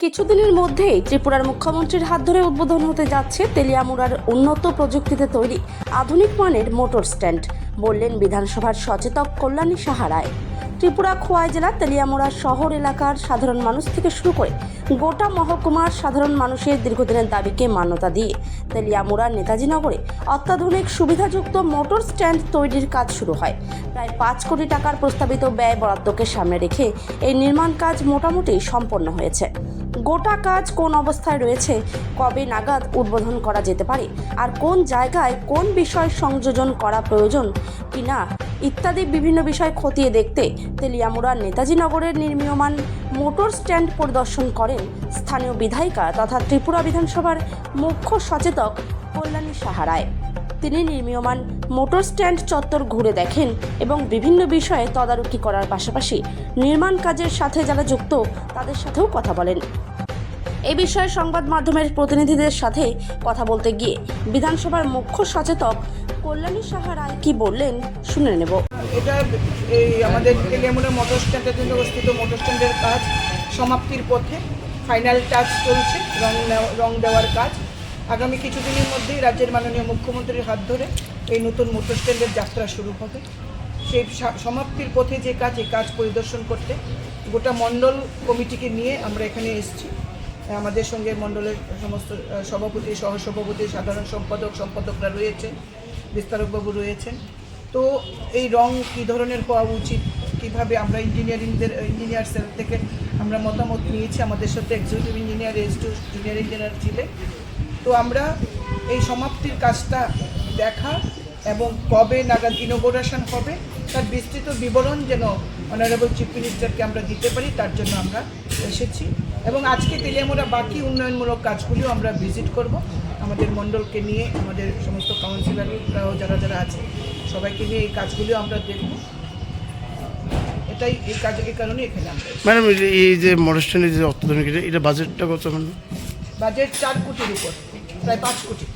কিছুদিনের মধ্যেই ত্রিপুরার মুখ্যমন্ত্রীর হাত ধরে উদ্বোধন হতে যাচ্ছে তেলিয়ামুড়ার উন্নত প্রযুক্তিতে তৈরি আধুনিক মানের মোটর স্ট্যান্ড, বললেন বিধানসভার সচেতক কল্যাণী সাহারায় ত্রিপুরা খোয়াই জেলার তেলিয়ামুড়া শহর এলাকার সাধারণ মানুষ থেকে শুরু করে গোটা মহকুমার সাধারণ মানুষের দীর্ঘদিনের দাবিকে মান্যতা দিয়ে তেলিয়ামুড়ার নেতাজি নগরে অত্যাধুনিক সুবিধাযুক্ত মোটর স্ট্যান্ড তৈরির কাজ শুরু হয়। প্রায় পাঁচ কোটি টাকার প্রস্তাবিত ব্যয় বরাদ্দকে সামনে রেখে এই নির্মাণ কাজ মোটামুটি সম্পন্ন হয়েছে। গোটা কাজ কোন অবস্থায় রয়েছে, কবে নাগাদ উদ্বোধন করা যেতে পারে, আর কোন জায়গায় কোন বিষয় সংযোজন করা প্রয়োজন কিনা ইত্যাদি বিভিন্ন বিষয় খতিয়ে দেখতে তেলিয়ামুড়ার নেতাজি নগরের নির্মীয়মান মোটর স্ট্যান্ড পরিদর্শন করেন স্থানীয় বিধায়িকা তথা ত্রিপুরা বিধানসভার মুখ্য সচেতক কল্যাণী সাহারায় তিনি নির্মীয়মান মোটর স্ট্যান্ড চত্বর ঘুরে দেখেন এবং বিভিন্ন বিষয়ে তদারকি করার পাশাপাশি নির্মাণ কাজের সাথে যারা যুক্ত, তাদের সাথেও কথা বলেন। এ বিষয়ে সংবাদ মাধ্যমের প্রতিনিধিদের সাথে কথা বলতে গিয়ে বিধানসভার মুখ্য সচেতক কল্যাণী সাহা রায় কি বললেন, শুনে নেব। এটা এই আমাদের তেলিয়ামুড়া মোটর স্ট্যান্ডের জন্য অবস্থিত মোটর স্ট্যান্ডের কাজ সমাপ্তির পথে ফাইনাল টাচ চলছে, রং রং দেওয়ার কাজ। আগামী কিছুদিনের মধ্যেই রাজ্যের মাননীয় মুখ্যমন্ত্রীর হাত ধরে এই নতুন মোটর স্ট্যান্ডের যাত্রা শুরু হবে। সেই সমাপ্তির পথে যে কাজ, এই কাজ পরিদর্শন করতে গোটা মণ্ডল কমিটিকে নিয়ে আমরা এখানে এসেছি। আমাদের সঙ্গে মণ্ডলের সমস্ত সভাপতি, সহসভাপতি, সাধারণ সম্পাদক, সম্পাদকরা রয়েছেন। বিস্তারকবাবু রয়েছেন। তো এই রং কী ধরনের হওয়া উচিত? কীভাবে আমরা ইঞ্জিনিয়ারিংদের, ইঞ্জিনিয়ার সেল থেকে আমরা মতামত নিয়েছি? আমাদের সাথে executive engineer S two junior engineer ছিলেন। তো আমরা এই সমাপ্তির কাজটা দেখা এবং কবে নাগাদ ইনোগ্রেশন হবে তার বিস্তৃত বিবরণ যেন অনারেবল চিফ মিনিস্টারকে আমরা দিতে পারি, তার জন্য আমরা এসেছি। এবং আজকে তেলিয়ামোড়া বাকি উন্নয়নমূলক কাজগুলিও আমরা ভিজিট করব। আমাদের মণ্ডলকে নিয়ে আমাদের সমস্ত কাউন্সিলররাও যারা যারা আছে সবাইকে নিয়ে এই কাজগুলিও আমরা দেখব। এটাই এই কাজ এই কারণে এখানে আমরা ম্যাডাম এই যে মডেস্টানের যে অত্যাধুনিক এটা এটা বাজেটটা কত মানে বাজেট চার কোটির উপর প্রায় পাঁচ কোটি।